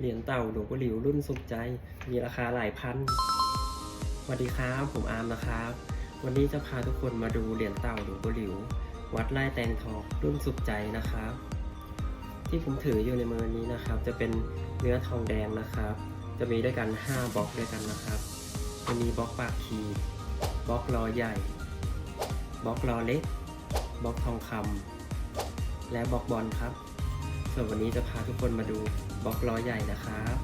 เหรียญเต่าหลวงปู่หลิวรุ่นสุขใจ มีราคาหลายพันสวัสดีครับ ผมอาร์มนะครับ วันนี้จะพาทุกคนมาดูเหรียญเต่าหลวงปู่หลิว วัดไร่แตงทองรุ่นสุขใจนะครับ ที่ผมถืออยู่ในมือนี้นะครับ จะเป็นเนื้อทองแดงนะครับ จะมีด้วยกัน 5บล็อกด้วยกันนะครับจะมีบล็อกปากขีบล็อกรอใหญ่บล็อกรอเล็กบล็อกทองคำและบล็อกบอลครับ ส่วนวันนี้จะพาทุกคนมาดูบล็อกล้อใหญ่นะครับ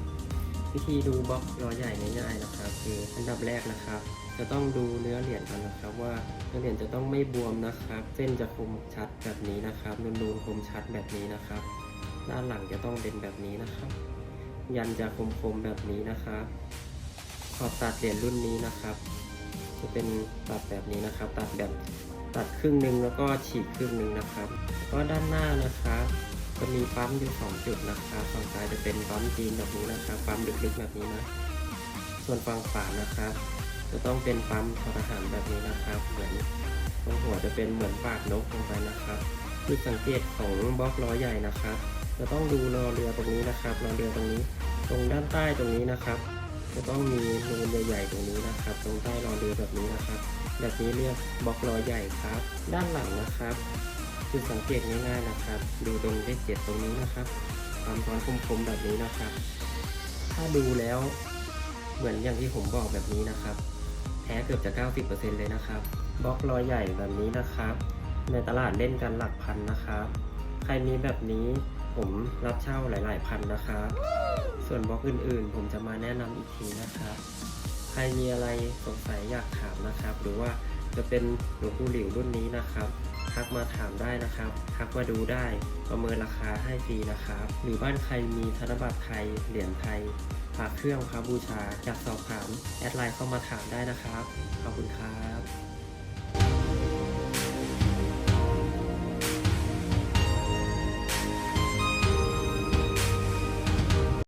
วิธีดูบล็อกล้อใหญ่ง่ายๆนะครับ คืออันดับแรกนะครับ จะต้องดูเนื้อเหรียญกันนะครับ ว่าเนื้อเหรียญจะต้องไม่บวมนะครับ เส้นจะคมชัดแบบนี้นะครับนูนๆคมชัดแบบนี้นะครับ ด้านหลังจะต้องเป็นแบบนี้นะครับ ยันจะคมๆแบบนี้นะครับ ขอบตัดเหรียญรุ่นนี้นะครับ จะเป็นตัดแบบนี้นะครับ ตัดแบบตัดครึ่งหนึ่งแล้วก็ฉีกครึ่งหนึ่งนะครับ ก็ด้านหน้านะครับ จะมีปั๊มอยู่สองจุดนะครับฝั่งซ้ายจะเป็นปั๊มจีนแบบนี้นะครับปั๊มลึกๆแบบนี้นะ ส่วนฝั่งขวานะครับ จะต้องเป็นปั๊มทอทหารแบบนี้นะครับ เหมือนตรงหัวจะเป็นเหมือนปากนกลงไปนะครับจุดสังเกตของบล็อกล้อใหญ่นะครับ จะต้องดูรอเรือตรงนี้นะครับรอเรือตรงนี้ ตรงด้านใต้ตรงนี้นะครับ จะต้องมีนูนใหญ่ๆตรงนี้นะครับ ตรงใต้รอเรือแบบนี้นะครับ แบบนี้เรียกบล็อกล้อใหญ่ครับ ด้านหลังนะครับ จุดสังเกตง่ายๆนะครับ ดูตรงเลขเจ็ดตรงนี้นะครับความซ้อนคมๆแบบนี้นะครับ ถ้าดูแล้วเหมือนอย่างที่ผมบอกแบบนี้นะครับ แท้เกือบจะ 90%เลยนะครับ บล็อกรอยใหญ่แบบนี้นะครับ ในตลาดเล่นกันหลักพันนะครับ ใครมีแบบนี้ผมรับเช่าหลาย ๆ พันนะครับ ส่วนบล็อกอื่นๆ ผมจะมาแนะนำอีกทีนะครับ ใครมีอะไรสงสัยอยากถามนะครับ หรือว่าจะเป็นหลวงปู่หลิวรุ่นนี้นะครับ ทักมาถามได้นะครับ ทักมาดูได้ประเมินราคาให้ฟรีนะครับ หรือบ้านใครมีธนบัตรไทย เหรียญไทยฝากเครื่องพระบูชาอยากสอบถาม แอดไลน์เข้ามาถามได้นะครับ ขอบคุณครับ